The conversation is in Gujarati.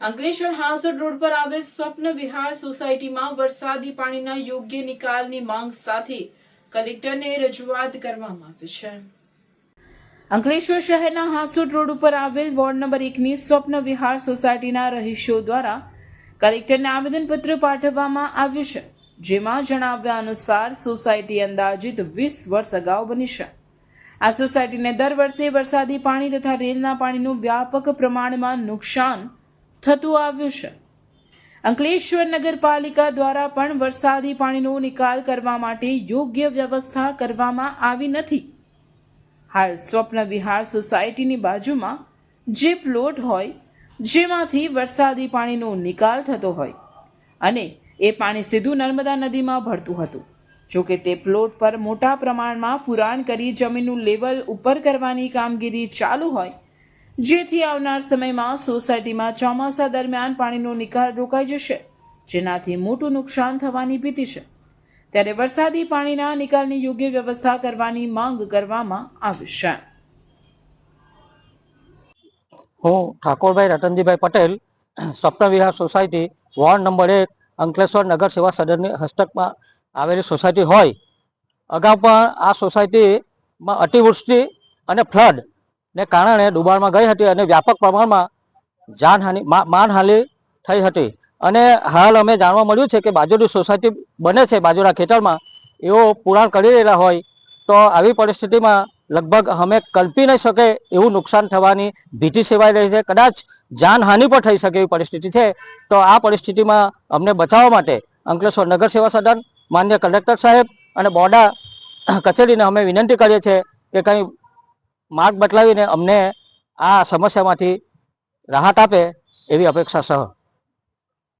અંકલેશ્વર હાંસોડ રોડ પર આવેલ સ્વપ્ન વિહાર સોસાયટીમાં વરસાદી પાણીના યોગ્ય નિકાલની માંગ સાથે કલેક્ટરને રજૂઆત કરવામાં આવી છે. અંકલેશ્વર શહેરના હાંસોડ રોડ ઉપર આવેલ વોર્ડ નંબર એકની સ્વપ્ન વિહાર સોસાયટીના રહીશો દ્વારા કલેક્ટરને આવેદનપત્ર પાઠવવામાં આવ્યું છે, જેમાં જણાવ્યા અનુસાર સોસાયટી અંદાજિત વીસ વર્ષ અગાઉ બની છે. આ સોસાયટીને દર વર્ષે વરસાદી પાણી તથા રેલના પાણીનું વ્યાપક પ્રમાણમાં નુકસાન થતું આવ્યું છે અંકલેશ્વર નગરપાલિકા દ્વારા પણ વરસાદી પાણીનો નિકાલ કરવા માટે યોગ્ય વ્યવસ્થા કરવામાં આવી નથી. હાલ સ્વપ્ન વિહાર સોસાયટીની બાજુમાં જે પ્લોટ હોય, જેમાંથી વરસાદી પાણીનો નિકાલ થતો હોય અને એ પાણી સીધું નર્મદા નદીમાં ભરતું હતું. જોકે તે પ્લોટ પર મોટા પ્રમાણમાં પુરાણ કરી જમીનનું લેવલ ઉપર કરવાની કામગીરી ચાલુ હોય જેથી આવનાર સમયમાં સોસાયટીમાં ચોમાસા દરમિયાન પાણીનો નિકાલ રોકાઈ જશે, જેનાથી મોટું નુકસાન થવાની ભીતિ છે. ત્યારે વરસાદી પાણીના નિકાલની યોગ્ય વ્યવસ્થા કરવાની માંગ કરવામાં આવી છે. હું Thakorbhai Ratanjibhai Patel, Swapnavihar society, ward number એક, અંકલેશ્વર નગર સેવા સદનની હસ્તકમાં આવેલી સોસાયટી હોય. અગાઉ પણ આ સોસાયટીમાં અતિવૃષ્ટિ અને ફ્લડ ને કારણે ડુબાણમાં ગઈ હતી અને વ્યાપક પ્રમાણમાં જાનહાનિ માનહાનિ થઈ હતી. અને હાલ અમે જાણવા મળ્યું છે કે બાજુની સોસાયટી બને છે બાજુના ખેતરમાં. એઓ પુરાણ કરી રહેલા હોય તો આવી પરિસ્થિતિમાં લગભગ અમે કલ્પી નહીં શકે એવું નુકસાન થવાની ભીતિ સેવાઈ રહી છે. કદાચ જાનહાનિ પણ થઈ શકે એવી પરિસ્થિતિ છે તો આ પરિસ્થિતિમાં અમને બચાવવા માટે અંકલેશ્વર નગર સેવા સદન, માન્ય કલેક્ટર સાહેબ અને બોર્ડા કચેરીને અમે વિનંતી કરીએ છીએ કે કંઈ માર્ગ બદલાવીને અમને આ સમસ્યામાંથી રાહત આપે એવી અપેક્ષા સહ